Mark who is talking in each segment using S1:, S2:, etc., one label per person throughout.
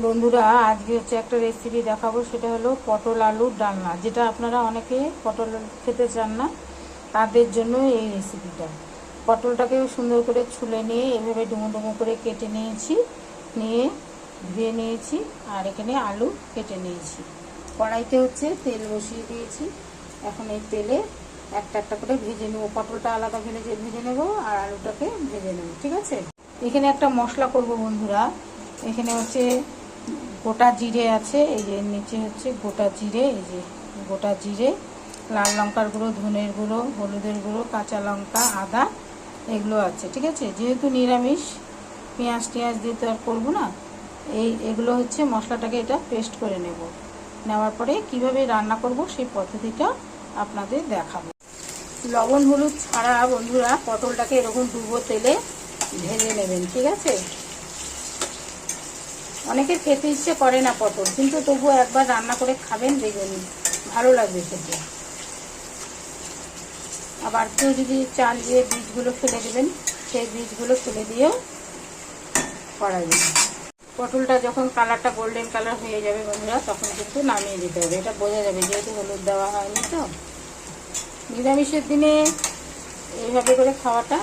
S1: বন্ধুরা, আজকে হচ্ছে একটা রেসিপি দেখাবো, সেটা হলো পটল আলুর ডালনা, যেটা আপনারা অনেকে পটল খেতে চান না, তাদের জন্য এই রেসিপিটা পটলটাকে সুন্দর করে ছুলে নিয়ে এভাবে ডুমো ডুমো করে কেটে নিয়েছি, নিয়ে ধুয়ে নিয়েছি, আর এখানে আলু কেটে নিয়েছি। কড়াইতে হচ্ছে তেল বসিয়ে দিয়েছি, এখন এই তেলে একটা একটা করে ভেজে নেব। পটলটা আলাদা ভেজে ভেজে নেব আর আলুটাকে ভেজে নেব, ঠিক আছে? এখানে একটা মশলা করব বন্ধুরা, এখানে হচ্ছে গোটা জিরে আছে, এই যে নিচে হচ্ছে গোটা জিরে, এই যে গোটা জিরে, লাল লঙ্কার গুঁড়ো, ধনের গুঁড়ো, হলুদের গুঁড়ো, কাঁচা লঙ্কা, আদা, এগুলো আছে, ঠিক আছে? যেহেতু নিরামিষ, পেঁয়াজ টিয়াজ দিয়ে তো আর করব না, এই এগুলো হচ্ছে মশলাটাকে এটা পেস্ট করে নেব। নেওয়ার পরে কীভাবে রান্না করব সেই পদ্ধতিটা আপনাদের দেখাবো। লবণ, হলুদ ছাড়া বন্ধুরা পটলটাকে এরকম ডুবো তেলে ভেজে নেবেন, ঠিক আছে? অনেকের খেতে ইচ্ছে করে না পটল, কিন্তু তবুও একবার রান্না করে খাবেন দেখবেন ভালো লাগবে খেতে। আবার কেউ যদি চাল দিয়ে বীজগুলো ফেলে দেবেন, সেই বীজগুলো ফেলে দিয়েও করা যাবে পটলটা যখন কালারটা গোল্ডেন কালার হয়ে যাবে বন্ধুরা, তখন কিন্তু নামিয়ে দিতে হবে। এটা বোঝা যাবে যেহেতু হলুদ দেওয়া হয়নি তো। নিরামিষের দিনে এইভাবে করে খাওয়াটা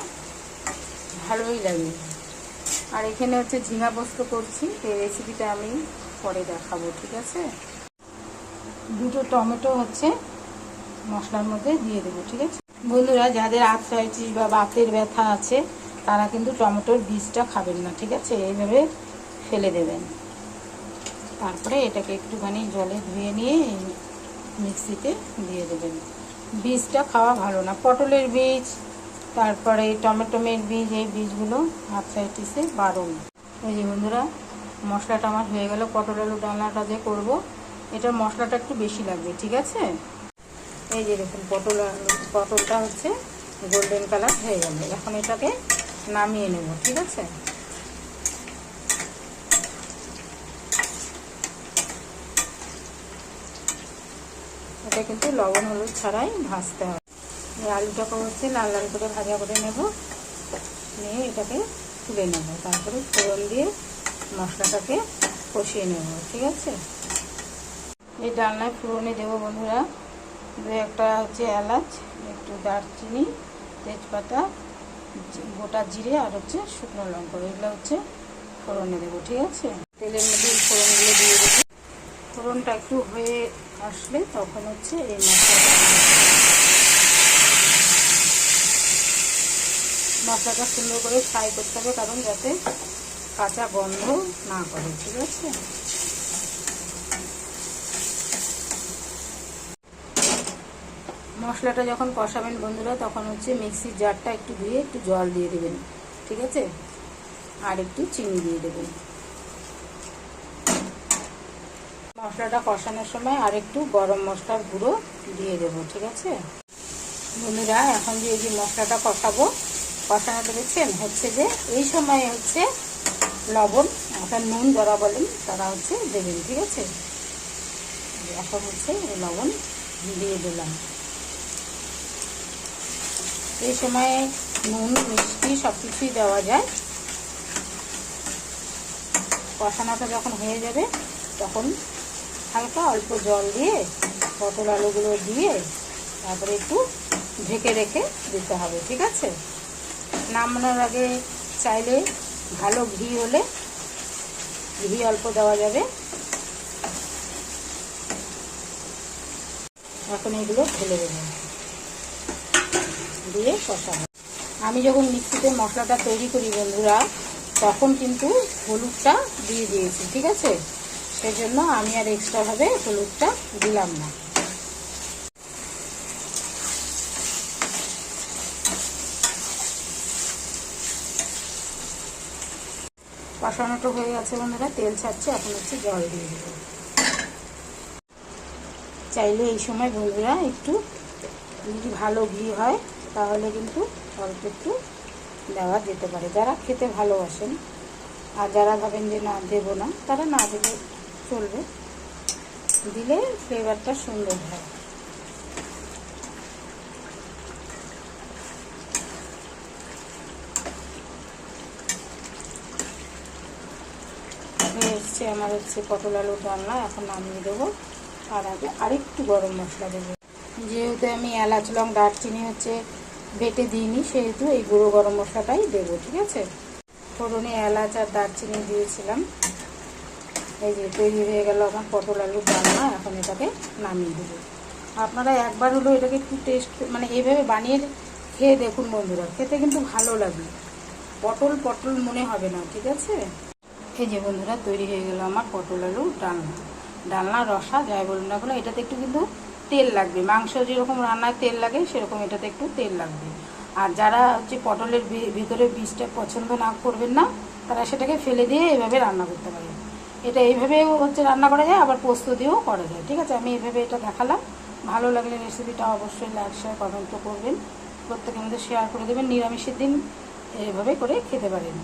S1: ভালোই লাগে। আর এখানে হচ্ছে ঝিঙা পোস্ত করছি। এই রেসিপিটা আমি পরে দেখাবো, ঠিক আছে? দুটো টমেটো হচ্ছে মশলার মধ্যে দিয়ে দেবো, ঠিক আছে? বন্ধুরা, যাদের আর্থ্রাইটিস বা বাতের ব্যথা আছে, তারা কিন্তু টমেটোর বীজটা খাবেন না, ঠিক আছে? এইভাবে ফেলে দেবেন। তারপরে এটাকে একটুখানি জলে ধুয়ে নিয়ে মিক্সিতে দিয়ে দেবেন। বীজটা খাওয়া ভালো না। পটলের বীজ তারপরে টমেটোমের বীজ, এই বীজগুলো আর্থ্রাইটিসে বারণ এই যে বন্ধুরা, মশলাটা আমার হয়ে গেল, পটল আলু ডালনাটা যে করব, এটার মশলাটা একটু বেশি লাগবে, ঠিক আছে? এই যে দেখুন, পটল পটলটা হচ্ছে গোল্ডেন কালার হয়ে গেল। এখন এটাকে নামিয়ে নেব, ঠিক আছে? এটা কিন্তু লবণ হলুদ ছাড়াই ভাজতে হবে। আলুটাকে হচ্ছে লাল লাল করে ভাজা করে নেব। নিয়ে এটাকে তুলে নেব। তারপরে ফোড়ন দিয়ে মশলাটাকে কষিয়ে নেব, ঠিক আছে? এই ডালনায় ফোড়নে দেবো বন্ধুরা। দু একটা হচ্ছে এলাচ, একটু দারচিনি, তেজপাতা গোটা জিরে আর হচ্ছে শুকনো লঙ্কা। এগুলো হচ্ছে ফোড়নে দেবো, ঠিক আছে? তেলের মধ্যে ফোড়নগুলো দিয়ে দেবো। ফোড়নটা একটু হয়ে আসলে তখন হচ্ছে এই মশলাটা মশলাটা সুন্দর করে ফ্রাই করতে হবে, কারণ যাতে কাঁচা গন্ধ না করে, ঠিক আছে? মশলাটা যখন কষাবেন বন্ধুরা, তখন হচ্ছে মিক্সির জারটা একটু ধুয়ে একটু জল দিয়ে দেবেন, ঠিক আছে? আর একটু চিনি দিয়ে দেবেন। মশলাটা কষানোর সময় আর একটু গরম মশলার গুঁড়ো দিয়ে দেবো, ঠিক আছে? বন্ধুরা, এখন যে এই যে মশলাটা কষাবো কষানোটা দেখছেন হচ্ছে যে এই সময় হচ্ছে লবণ অর্থাৎ নুন যারা বলেন তারা হচ্ছে দেবেন, ঠিক আছে? এখন হচ্ছে লবণ দিয়ে দিলাম। এই সময়ে নুন, মিষ্টি সব কিছুই দেওয়া যায়। কষানোটা যখন হয়ে যাবে, তখন হালকা অল্প জল দিয়ে, পটল আলুগুলো দিয়ে তারপরে একটু ঢেকে রেখে দিতে হবে, ঠিক আছে? নামানোর আগে চাইলে ভালো ঘি হলে ঘি অল্প দেওয়া যাবে। এখন এগুলো ঢেলে দেবেন দিয়ে কষাবো। আমি যখন মিক্সিতে মশলাটা তৈরি করি বন্ধুরা, তখন কিন্তু হলুদটা দিয়ে দিয়েছি, ঠিক আছে? সেজন্য আমি আর এক্সট্রাভাবে হলুদটা দিলাম না। কষানোটা হয়ে গেছে বন্ধুরা, তেল ছাড়ছে, এখন হচ্ছে জল দিয়ে দেব। চাইলে এই সময় বন্ধুরা একটু যদি ভালো ঘি হয়, তাহলে কিন্তু অল্প একটু দেওয়া যেতে পারে। যারা খেতে ভালোবাসেন, আর যারা ভাবেন যে না, দেবো না, তারা না দেবে চলবে। দিলে ফ্লেভারটা সুন্দর হয়। গেছে আমার হচ্ছে পটল আলু ডালনা এখন নামিয়ে দেবো। আর আগে আরেকটু গরম মশলা দেবো। যেহেতু আমি এলাচ, লং, দারচিনি হচ্ছে বেটে দিইনি, সেহেতু এই গুঁড়ো গরম মশলাটাই দেবো, ঠিক আছে? ফোড়নে এলাচ আর দারচিনি দিয়েছিলাম। এই যে তৈরি হয়ে গেল আমার পটল আলুর ডালনা এখন এটাকে নামিয়ে দেবো। আপনারা একবার হলো এটাকে একটু টেস্ট মানে এইভাবে বানিয়ে খেয়ে দেখুন বন্ধুরা, খেতে কিন্তু ভালো লাগে। পটল পটল মনে হবে না, ঠিক আছে? এই যে বন্ধুরা তৈরি হয়ে গেল আমার পটল আলু ডালনা। ডালনা রসা, যাই বলুন না কোনো, এটাতে একটু কিন্তু তেল লাগবে। মাংস যেরকম রান্নায় তেল লাগে, সেরকম এটাতে একটু তেল লাগবে। আর যারা হচ্ছে পটলের ভিতরে বীজটা পছন্দ না করবেন না, তারা সেটাকে ফেলে দিয়ে এভাবে রান্না করতে পারেন। এটা এইভাবেও হচ্ছে রান্না করা যায়, আবার পোস্ত দিয়েও করা যায়। ঠিক আছে, আমি এইভাবে এটা দেখালাম। ভালো লাগলে রেসিপিটা অবশ্যই লাইক, শেয়ার কমেন্ট করবেন। প্রত্যেকের মধ্যে শেয়ার করে দেবেন। নিরামিষের দিন এইভাবে করে খেতে পারেন।